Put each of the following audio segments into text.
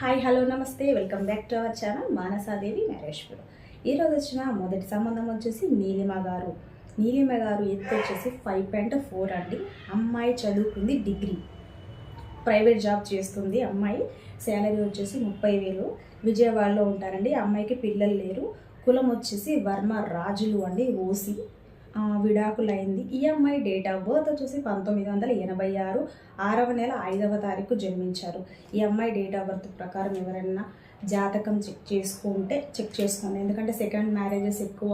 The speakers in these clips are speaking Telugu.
హాయ్ హలో నమస్తే. Welcome back to our channel Manasadevi మ్యారేజ్పూర్ ఈరోజు వచ్చిన మొదటి సంబంధం వచ్చేసి నీలిమ గారు. నీలిమ గారు ఎత్తు వచ్చేసి ఫైవ్ పాయింట్ ఫోర్ అండి. అమ్మాయి చదువుకుంది డిగ్రీ. ప్రైవేట్ జాబ్ చేస్తుంది అమ్మాయి. శాలరీ వచ్చేసి ముప్పై వేలు. విజయవాడలో ఉంటారండి. అమ్మాయికి పిల్లలు లేరు. కులం వచ్చేసి వర్మ రాజులు అండి ఓసి. విడాకులైంది. ఈ అమ్మాయి డేట్ ఆఫ్ బర్త్ వచ్చేసి పంతొమ్మిది వందల ఎనభై ఆరు ఆరవ నెల ఐదవ తారీఖు జన్మించారు. ఈ అమ్మాయి డేట్ ఆఫ్ బర్త్ ప్రకారం ఎవరైనా జాతకం చెక్ చేసుకుంటే చెక్ చేసుకోండి. ఎందుకంటే సెకండ్ మ్యారేజెస్ ఎక్కువ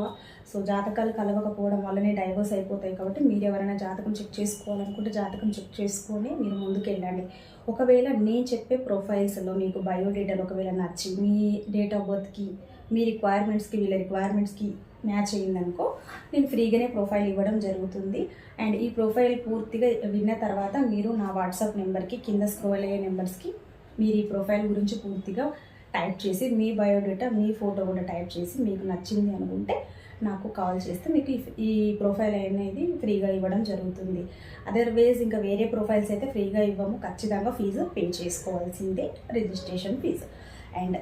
సో జాతకాలు కలవకపోవడం వల్లనే డైవర్స్ అయిపోతాయి కాబట్టి మీరు ఎవరైనా జాతకం చెక్ చేసుకోవాలనుకుంటే జాతకం చెక్ చేసుకొని మీరు ముందుకు వెళ్ళండి ఒకవేళ నేను చెప్పే ప్రొఫైల్స్లో మీకు బయోడేటాలు ఒకవేళ నచ్చి మీ డేట్ ఆఫ్ బర్త్కి మీ రిక్వైర్మెంట్స్కి వీళ్ళ రిక్వైర్మెంట్స్కి మ్యాచ్ అయ్యిందనుకో నేను ఫ్రీగానే ప్రొఫైల్ ఇవ్వడం జరుగుతుంది. అండ్ ఈ ప్రొఫైల్ పూర్తిగా విన్న తర్వాత మీరు నా వాట్సాప్ నెంబర్కి కింద స్క్రోల్ అయ్యే నెంబర్స్కి మీరు ఈ ప్రొఫైల్ గురించి పూర్తిగా టైప్ చేసి మీ బయోడేటా మీ ఫోటో కూడా టైప్ చేసి మీకు నచ్చింది అనుకుంటే నాకు కాల్ చేస్తే మీకు ఈ- ఈ ప్రొఫైల్ అనేది ఫ్రీగా ఇవ్వడం జరుగుతుంది. అదర్వైజ్ ఇంకా వేరే ప్రొఫైల్స్ అయితే ఫ్రీగా ఇవ్వము. ఖచ్చితంగా ఫీజు పే చేసుకోవాల్సిందే రిజిస్ట్రేషన్ ఫీజు అండ్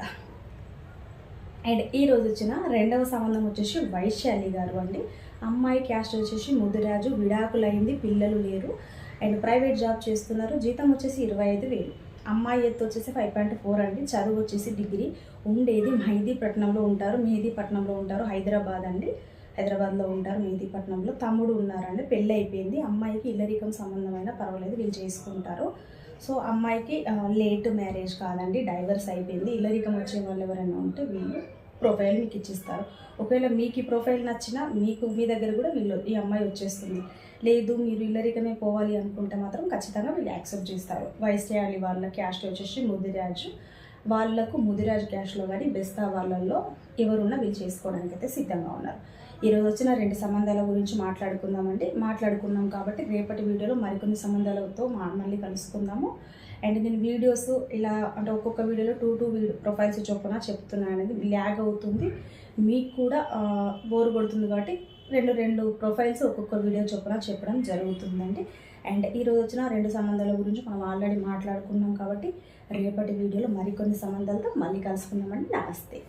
అండ్ ఈ రోజు వచ్చిన రెండవ సంబంధం వచ్చేసి వైశాలి గారు అండి. అమ్మాయి క్యాస్ట్ వచ్చేసి ముదిరాజు విడాకులైంది పిల్లలు లేరు. అండ్ ప్రైవేట్ జాబ్ చేస్తున్నారు. జీతం వచ్చేసి ఇరవై ఐదు వేలు. అమ్మాయి ఎత్తు వచ్చేసి ఫైవ్ పాయింట్ ఫోర్ అండి. చదువు వచ్చేసి డిగ్రీ. ఉండేది మెహదీపట్నంలో ఉంటారు. మెహదీపట్నంలో ఉంటారు హైదరాబాద్ అండి. హైదరాబాద్లో ఉంటారు మెహదీపట్నంలో తమ్ముడు ఉన్నారండి పెళ్ళి అయిపోయింది అమ్మాయికి ఇల్లరికం సంబంధమైన పర్వాలేదు వీళ్ళు చేసుకుంటారు. సో అమ్మాయికి లేట్ మ్యారేజ్ కాదండి డైవర్స్ అయిపోయింది. ఇల్లరికం వచ్చే వాళ్ళు ఎవరైనా ఉంటే వీళ్ళు ప్రొఫైల్ మీకు ఇచ్చిస్తారు. ఒకవేళ మీకు ఈ ప్రొఫైల్ నచ్చినా మీకు మీ దగ్గర కూడా వీళ్ళు ఈ అమ్మాయి వచ్చేస్తుంది. లేదు మీరు ఇల్లరికమే పోవాలి అనుకుంటే మాత్రం ఖచ్చితంగా వీళ్ళు యాక్సెప్ట్ చేస్తారు. వయసు చేయాలి వాళ్ళ క్యాస్ట్ వచ్చేసి ముదిరాజు. వాళ్ళకు ముదిరాజ్ క్యాష్లో కానీ బెస్తా వాళ్ళల్లో ఎవరున్నా వీళ్ళు చేసుకోవడానికి అయితే సిద్ధంగా ఉన్నారు. ఈరోజు వచ్చిన రెండు సంబంధాల గురించి మాట్లాడుకుందామండి. మాట్లాడుకున్నాం కాబట్టి రేపటి వీడియోలో మరికొన్ని సంబంధాలతో మా మళ్ళీ కలుసుకుందాము. అండ్ నేను వీడియోస్ ఇలా అంటే ఒక్కొక్క వీడియోలో టూ టూ ప్రొఫైల్స్ చొప్పున చెప్తున్నాను అనేది ల్యాగ్ అవుతుంది. మీకు కూడా బోర్ కొడుతుంది కాబట్టి రెండు రెండు ప్రొఫైల్స్ ఒక్కొక్క వీడియో చొప్పున చెప్పడం జరుగుతుందండి. అండ్ ఈరోజు వచ్చిన రెండు సంబంధాల గురించి మనం ఆల్రెడీ మాట్లాడుకున్నాం కాబట్టి రేపటి వీడియోలో మరికొన్ని సంబంధాలతో మళ్ళీ కలుసుకుందామండి. నమస్తే.